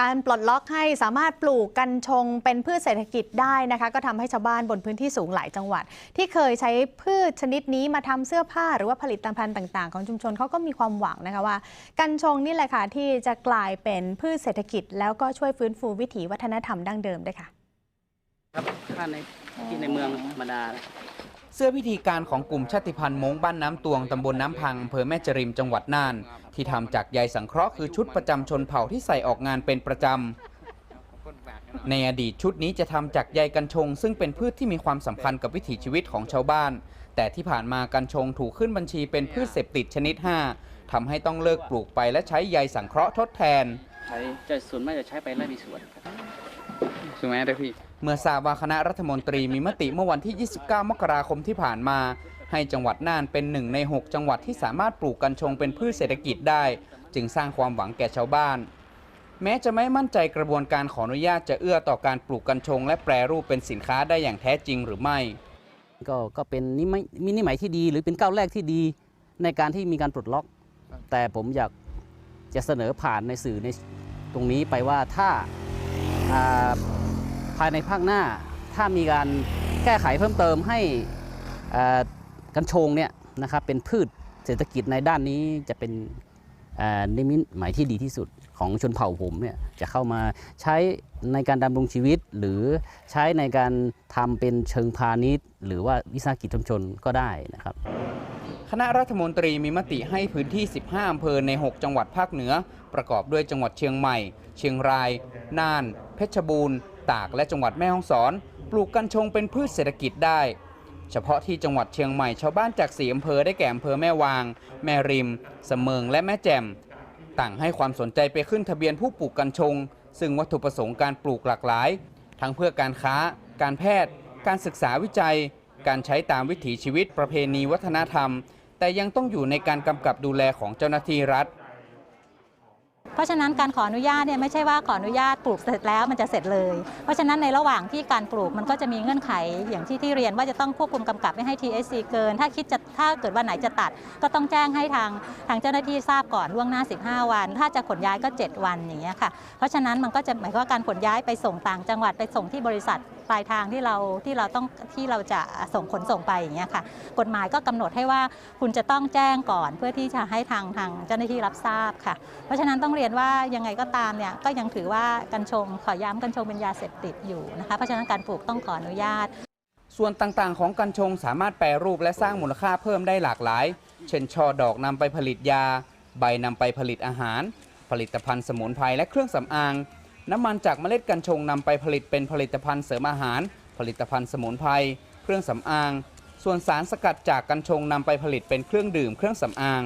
การปลดล็อกให้สามารถปลูกกัญชงเป็นพืชเศรษฐกิจได้นะคะ ก็ทำให้ชาวบ้านบนพื้นที่สูงหลายจังหวัด ที่เคยใช้พืชชนิดนี้มาทำเสื้อผ้าหรือว่าผลิตภัณฑ์ต่าง ๆ ของชุมชนเขาก็มีความหวังนะคะว่า กัญชงนี่แหละค่ะที่จะกลายเป็นพืชเศรษฐกิจ แล้วก็ช่วยฟื้นฟูวิถีวัฒนธรรมดั้งเดิมด้วยค่ะ ครับค่าในที่ในเมืองธรรมดา เสื้อพิธีการของกลุ่มชาติพันธุ์มงบ้านน้ำตวงตำบลน้ำพังอำเภอแม่จริมจังหวัดน่าน ที่ทำจากใยสังเคราะห์คือชุดประจำชนเผ่าที่ใส่ออกงานเป็นประจำ ในอดีตชุดนี้จะทำจากใยกัญชง ซึ่งเป็นพืชที่มีความสำคัญกับวิถีชีวิตของชาวบ้าน แต่ที่ผ่านมากัญชงถูกขึ้นบัญชีเป็นพืชเสพติดชนิด 5ทำให้ต้องเลิกปลูกไปและใช้ใยสังเคราะห์ทดแทน ใช้จะส่วนมากจะใช้ไปไล่มีสวน ครับใช่ไหมได้พี่ เมื่อทราบว่าคณะรัฐมนตรีมีมติเมื่อวันที่ 29 มกราคมที่ผ่านมา ให้จังหวัดน่านเป็นหนึ่งใน 6 จังหวัดที่สามารถปลูกกัญชงเป็นพืชเศรษฐกิจได้ จึงสร้างความหวังแก่ชาวบ้าน แม้จะไม่มั่นใจกระบวนการขออนุญาตจะเอื้อต่อการปลูกกัญชง และแปรรูปเป็นสินค้าได้อย่างแท้จริงหรือไม่ ก็ก็เป็นนิมิตมินิหมายที่ดี หรือเป็นก้าวแรกที่ดีในการที่มีการปลดล็อก แต่ผมอยากจะเสนอผ่านในสื่อในตรงนี้ไปว่าถ้าอ่า ภายในภาคหน้า ถ้ามีการแก้ไขเพิ่มเติมให้กัญชงเนี่ยนะครับเป็นพืชเศรษฐกิจในด้านนี้จะเป็นนิมิตหมายที่ดีที่สุดของชนเผ่าผมเนี่ยจะเข้ามาใช้ในการดำรงชีวิต หรือใช้ในการทำเป็นเชิงพาณิชย์ หรือว่าวิสาหกิจชุมชนก็ได้นะครับ คณะรัฐมนตรีมีมติให้พื้นที่ 15 อำเภอใน 6 จังหวัดภาคเหนือ ประกอบด้วยจังหวัดเชียงใหม่ เชียงราย น่าน เพชรบูรณ์ ตากและจังหวัดแม่ฮ่องสอน ปลูกกัญชงเป็นพืชเศรษฐกิจได้ เฉพาะที่จังหวัดเชียงใหม่ชาวบ้านจากสีอำเภอได้แก่อำเภอแม่วาง แม่ริมเสมิงและแม่แจ่มต่างให้ความสนใจไปขึ้นทะเบียนผู้ปลูกกัญชง ซึ่งวัตถุประสงค์การปลูกหลากหลาย ทั้งเพื่อการค้า การแพทย์ การศึกษาวิจัย การใช้ตามวิถีชีวิตประเพณีวัฒนธรรม แต่ยังต้องอยู่ในการกำกับดูแลของเจ้าหน้าที่รัฐ เพราะฉะนั้นการขออนุญาตเนี่ยไม่ใช่ว่าขออนุญาตปลูกเสร็จแล้วมันจะเสร็จเลย เพราะฉะนั้นในระหว่างที่การปลูกมันก็จะมีเงื่อนไขอย่างที่ที่เรียนว่าจะต้องควบคุมกำกับไม่ให้ THC เกิน ถ้าคิดจะถ้าเกิดวันไหนจะตัด ก็ต้องแจ้งให้ทางทางเจ้าหน้าที่ทราบก่อนล่วงหน้า 15 วัน ถ้าจะขนย้ายก็ 7 วันอย่างเงี้ยค่ะเพราะฉะนั้นมันก็จะหมายความว่าการขนย้ายไปส่งต่างจังหวัดไปส่งที่บริษัท ปลายทางที่เราที่เราต้องที่เราจะส่งขนส่งไปอย่างเงี้ยค่ะ กฎหมายก็กำหนดให้ว่าคุณจะต้องแจ้งก่อนเพื่อที่จะให้ทางทางเจ้าหน้าที่รับทราบค่ะ เพราะฉะนั้นต้องเรียนว่ายังไงก็ตามเนี่ยก็ยังถือว่ากัญชงขอย้ำกัญชงเป็นยาเสพติดอยู่นะคะเพราะฉะนั้นการปลูกต้องขออนุญาต ส่วนต่างๆ ของกัญชงสามารถแปรรูปและสร้างมูลค่าเพิ่มได้หลากหลาย เช่นช่อดอกนำไปผลิตยา ใบนำไปผลิตอาหาร ผลิตภัณฑ์สมุนไพรและเครื่องสำอาง น้ำมันจากเมล็ดกัญชงนำไปผลิตเป็นผลิตภัณฑ์เสริมอาหาร ผลิตภัณฑ์สมุนไพร เครื่องสำอาง ส่วนสารสกัดจากกัญชงนำไปผลิตเป็นเครื่องดื่ม เครื่องสำอาง